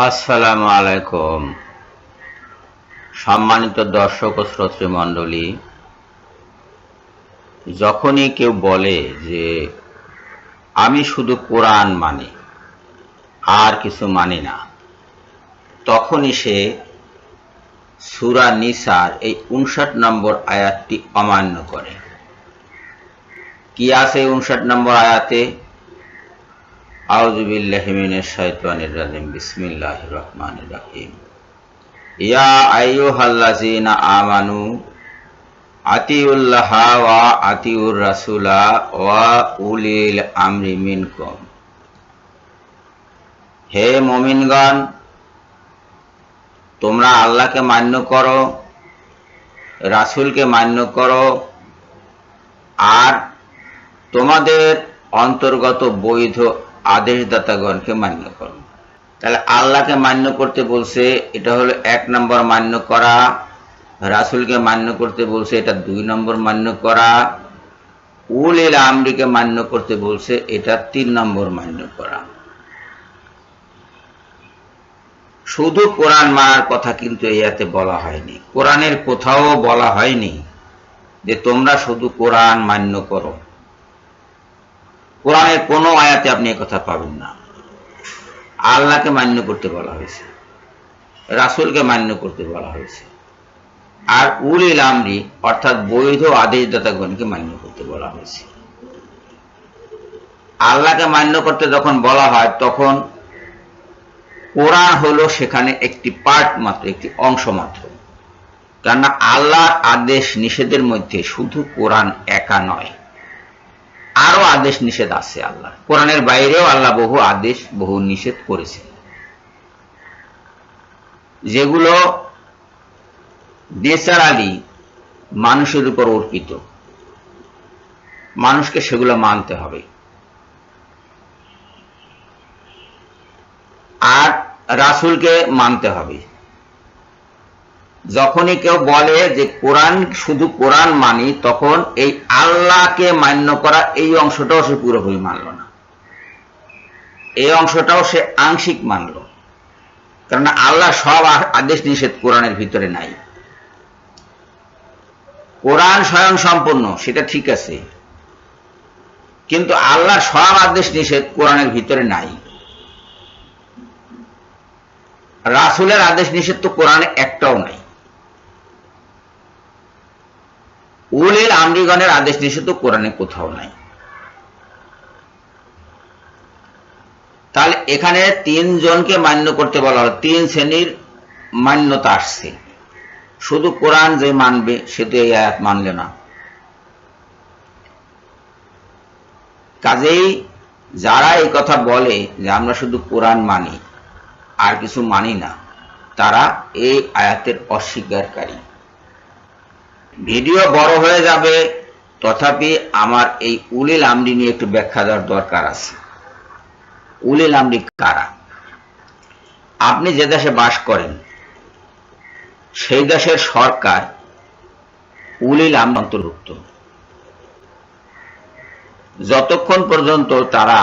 আসসালামু আলাইকুম। সম্মানিত দর্শক ও শ্রোতৃ মণ্ডলী যখনই কেউ বলে যে আমি শুধু কোরআন মানি, আর কিছু মানি না, তখনই সে সুরা নিসার এই উনষাট নম্বর আয়াতটি অমান্য করে। কি আছে উনষাট নম্বর আয়াতে? আউযু বিল্লাহি রাজিম। বিসমিল্লাহির রহমানির রহিম। আইয়ুহাল্লাযীনা আমানু আতিউল্লাহ ওয়া আতিউর রাসূলা ওয়া উলিল আমরি মিনকুম। হে মমিনগণ, তোমরা আল্লাহকে মান্য করো, রাসূলকে মান্য করো, আর তোমাদের অন্তর্গত বৈধ আদেশদাতাগণকে মান্য করো। তাহলে আল্লাহকে মান্য করতে বলছে, এটা হলো এক নম্বর মান্য করা, রাসুলকে মান্য করতে বলছে, এটা দুই নম্বর মান্য করা উল এল আমরিকে মান্য করতে বলছে, এটা তিন নম্বর মান্য করা। শুধু কোরআন মানার কথা কিন্তু ইয়াতে বলা হয়নি। কোরআনের কোথাও বলা হয়নি যে তোমরা শুধু কোরআন মান্য করো। কোরআনের কোনো আয়াতে আপনি কথা পাবেন না। আল্লাহকে মান্য করতে বলা হয়েছে। রাসুলকে মান্য করতে বলা হয়েছে। আর উল আমরি, অর্থাৎ বৈধ আদেশদাতাগণকে মান্য করতে বলা হয়েছে। আল্লাহকে মান্য করতে যখন বলা হয়, তখন কোরআন হলো সেখানে একটি পার্ট মাত্র, একটি অংশ মাত্র। কেননা আল্লাহর আদেশ নিষেধের মধ্যে শুধু কোরআন একা নয়। আরও আদেশ নিষেধ আছে আল্লাহ কোরআনের বাইরেও আল্লাহ বহু আদেশ, বহু নিষেধ করেছে যেগুলো নেচারালি মানুষের উপর অর্পিত। মানুষকে সেগুলো মানতে হবে। আর রাসুলকে মানতে হবে। যখনই কেউ বলে যে কোরআন, শুধু কোরআন মানি, তখন এই আল্লাহকে মান্য করা এই অংশটাও সে পুরোপুরি মানল না। এই অংশটাও সে আংশিক মানল। কারণ আল্লাহ সব আদেশ নিষেধ কোরআনের ভিতরে নাই। কোরআন স্বয়ং সম্পূর্ণ, সেটা ঠিক আছে। কিন্তু আল্লাহ সব আদেশ নিষেধ কোরআনের ভিতরে নাই। রাসুলের আদেশ নিষেধ তো কোরআনে একটাও নাই। উলিল আমরিগণের আদেশ নিষেধ কোরআনে কোথাও নাই। তাহলে এখানে তিনজনকে মান্য করতে বলা হলো। তিন শ্রেণির মান্যতা আসছে। শুধু কোরআন যে মানবে, সে তো এই আয়াত মানলে না। কাজেই যারা এই কথা বলে যে আমরা শুধু কোরআন মানি, আর কিছু মানি না, তারা এই আয়াতের অস্বীকারী। ভিডিও বড় হয়ে যাবে, তথাপি আমার এই উলিল আমরি নিয়ে একটু ব্যাখ্যা দেওয়ার দরকার আছে। উলিল আমরি কারা? আপনি যে দেশে বাস করেন, সেই দেশের সরকার উলিল আম অন্তর্ভুক্ত। যতক্ষণ পর্যন্ত তারা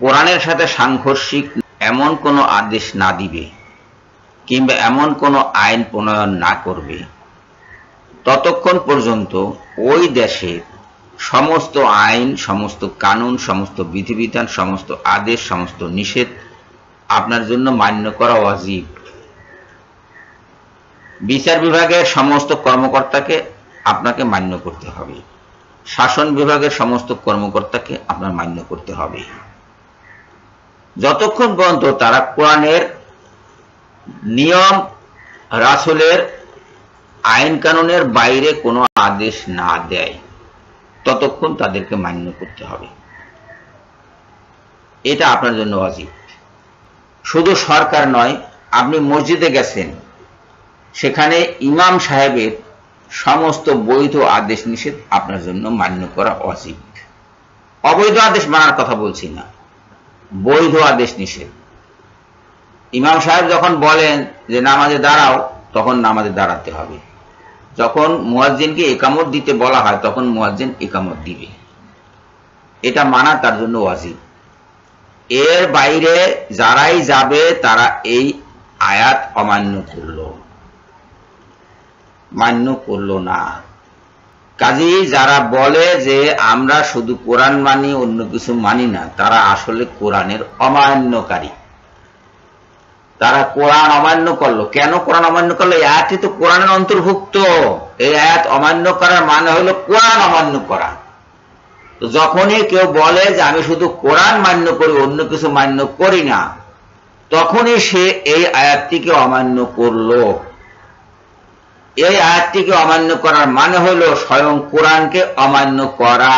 কোরআনের সাথে সাংঘর্ষিক এমন কোনো আদেশ না দিবে, কিংবা এমন কোনো আইন প্রণয়ন না করবে ততক্ষণ পর্যন্ত ওই দেশের সমস্ত আইন, সমস্ত কানুন, সমস্ত বিধিবিধান, সমস্ত আদেশ, সমস্ত নিষেধ আপনার জন্য মান্য করা অজীব বিচার বিভাগের সমস্ত কর্মকর্তাকে আপনাকে মান্য করতে হবে। শাসন বিভাগের সমস্ত কর্মকর্তাকে আপনার মান্য করতে হবে। যতক্ষণ পর্যন্ত তারা কোরআনের নিয়ম, রাসুলের আইন কানুনের বাইরে কোনো আদেশ না দেয়, ততক্ষণ তাদেরকে মান্য করতে হবে। এটা আপনার জন্য অজিব শুধু সরকার নয়, আপনি মসজিদে গেছেন, সেখানে ইমাম সাহেবের সমস্ত বৈধ আদেশ নিষেধ আপনার জন্য মান্য করা অজিব অবৈধ আদেশ মানার কথা বলছি না, বৈধ আদেশ নিষেধ। ইমাম সাহেব যখন বলেন যে নামাজে দাঁড়াও তখন নামাজে দাঁড়াতে হবে। যখন মুয়াজ্জিনকে একামত দিতে বলা হয়, তখন মুয়াজ্জিন একামত দিবে। এটা মানা তার জন্য ওয়াজিব। এর বাইরে যারাই যাবে, তারা এই আয়াত অমান্য করল। মান্য করল না। কাজী, যারা বলে যে আমরা শুধু কোরআন মানি, অন্য কিছু মানি না, তারা আসলে কোরআনের অমান্যকারী। তারা কোরআন অমান্য করল। কেন কোরআন অমান্য করল? এই আয়াতটি তো কোরআনের অন্তর্ভুক্ত। এই আয়াত অমান্য করার মানে হলো কোরআন অমান্য করা। তো যখনই কেউ বলে যে আমি শুধু কোরআন মান্য করি, অন্য কিছু মান্য করি না, তখনই সে এই আয়াতটিকে অমান্য করল। এই আয়াতটিকে অমান্য করার মানে হলো স্বয়ং কোরআনকে অমান্য করা।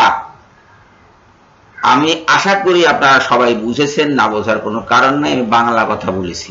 আমি আশা করি আপনারা সবাই বুঝেছেন, না বোঝার কোনো কারণ নাই, আমি বাংলা কথা বলেছি।